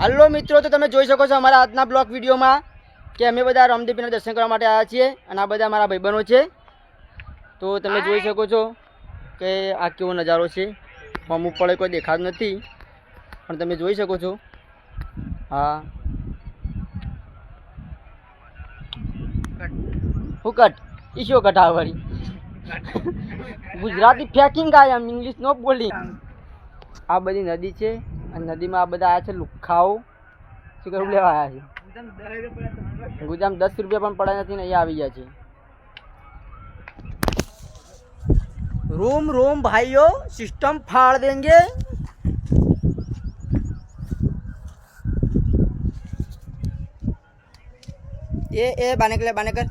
હાલો મિત્રો તો તમે જોઈ શકો છો અમારા આજના બ્લોગ વિડીયોમાં કે અમે બધા રામદેવીના દર્શન કરવા માટે આવ્યા છીએ અને આ બધા મારા ભાઈબંધો છે. તો તમે જોઈ શકો છો કે આ કેવો નજારો છે. અમુક પડે કોઈ દેખાતું નથી પણ તમે જોઈ શકો છો. હા. હું કટ? ઈશો કટ આવે વળી? ગુજરાતી ફેકિંગ આય આમ ઇંગ્લિશ નો બોલી. આ બધી નદી છે. અને નદીમાં આ બધા આ છે લુખાઉ શું કરું લેવા આવ્યા છે. ગુજામ દસ રૂપિયા પણ પડ્યા નથી ને અહીંયા આવી ગયા છે. રૂમ રૂમ ભાઈઓ સિસ્ટમ ફાળ દેંગે. એ એ બાનેકલે બાનેકર.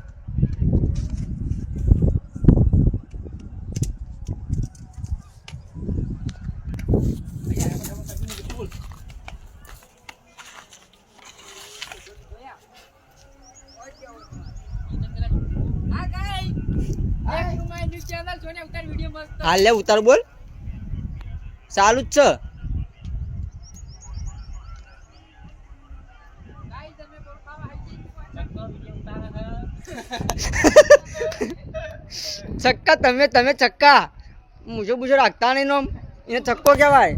હાલ લે ઉતાર બોલ. ચાલુ જ છે. છક્કા તમે તમે છક્કા મૂછો બુજો રાખતા નહીં આમ. એને છક્કો કહેવાય.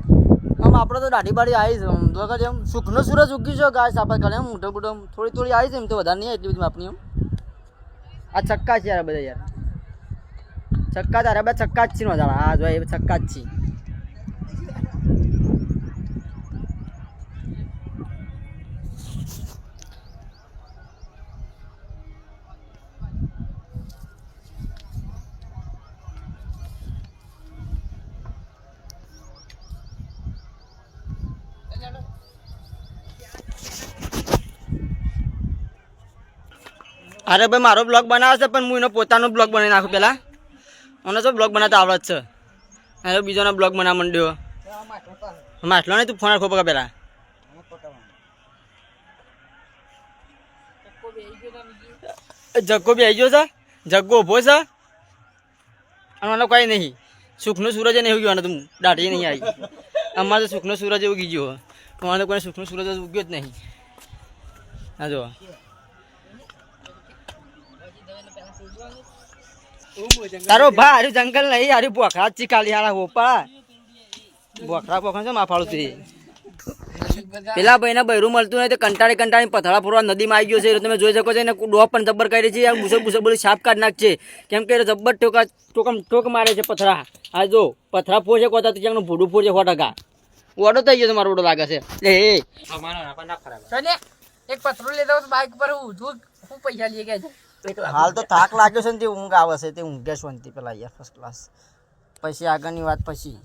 આમ આપણે તો દાઢી બાડી આવી છે આમ તો એમ સુખનો સૂરજ ઉગી છે ગાય સાપા કરે એમ મોટો મોટો થોડી થોડી આવી છે એમ તો વધારે નહીં એટલી બધી આપણી એમ આ છક્કા છે યાર બધા યાર. છક્કા તારે બે છક્કા જ છે નો દાડા હા જો એ છક્કા જ છે. અરે ભાઈ, મારો બ્લોગ બનાવશે પણ હું એનો પોતાનો બ્લોગ બનાવી નાખું પહેલાં મને તો બ્લોગ બનાવતા આવડત છે. અરે બીજોનો બ્લોગ બનાવવા માંડ્યો. માટલો નહીં, તું ફોન રાખો પકા પહેલાં જગ્ગો બી આવી ગયો છે. જગ્ગો ઊભો છે. અને મને કઈ નહીં. સુખનો સૂરજ નહીં ઉગ્યો, અને તું દાઢી નહીં આવી. અમારે તો સુખનો સૂરજ ઉગી ગયો. અમારે કોઈ સુખનો સૂરજ ઉગ્યો જ નહીં. હા જો તારો ભા હારું જંગલ નહીં હારું બોખરા ચીકાલી હારા હોપા. બોખરા બોખરા છે માફાળું તું પેલા ભાઈને બૈરું મળતું નહીં તો કંટાળી કંટાળી પથળા ફોરવા નદીમાં આવી ગયો છે. તમે જોઈ શકો છો એને ડોપ પણ જબ્બર કરી છે. યાર બુસર બુસર બધું સાફ કાઢ નાખશે કેમ કે જબ્બર ટોકા ટોકમ ટોક મારે છે પથરા. આ જો પથરા ફોડશે કોતા તું ક્યાંનું ભૂડું ફોડશે સો ટકા. ઓડો થઈ ગયો છે મારો ઓડો લાગે છે. એ એક પથરો લેતો તો બાઇક પર હું હું પૈસા લઈ ગયા હાલ તો થાક લાગ્યો છે ને તે ઊંઘ આવે છે તે ઊંઘે શાંતિ પેલા યાર ફર્સ્ટ ક્લાસ પછી આગળની વાત પછી.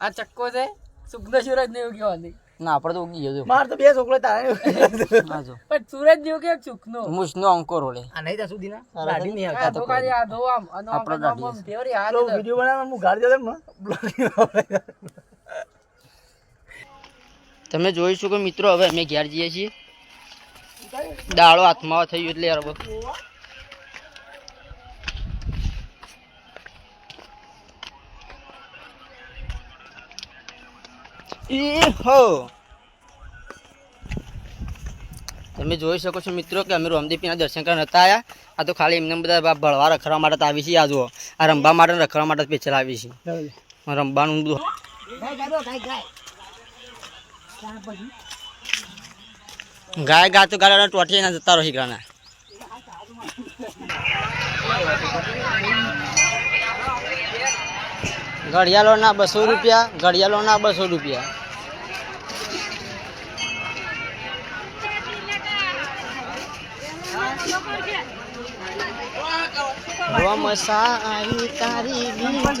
આ ચક્કો છે સુખનો સુરજ ને ઉગ્યો નથી ના આપણે તો ઉગી ગયો માર તો બે છોકરો તારે હા જો. પણ સુરજ જેવો કે સુખનો? મુસનો અંકોર ઓલે આ નહીં ત્યાં સુધી ના ગાડી નહીં આવતા. તો ખાલી આ ધો આમ અનો આપણો દાઢી ફેવરી હાથ વીડિયો બનાવવા હું ગાડી જતો તમે જોઈશું કે મિત્રો હવે અમે ઘેર જઈએ છીએ. દાળો હાથમાં થઈ ગયો એટલે યાર. હો તમે જોઈ શકો છો મિત્રો કે અમે રોમદીપીના દર્શન કરવા નતા આવ્યા આ તો ખાલી એમને બધા ભળવા રખડવા માટે આવી છે આ જુઓ. આ રમવા માટે રખડવા માટે પેચર આવી છે. રમવાનું બધું ગાય ગા તો ગાડા ટોટી ના જતા રહી ગાના ઘડિયાળો ના બસો રૂપિયા ઘડિયાળો ના બસો રૂપિયા. વમસા આવી તારી બીજ.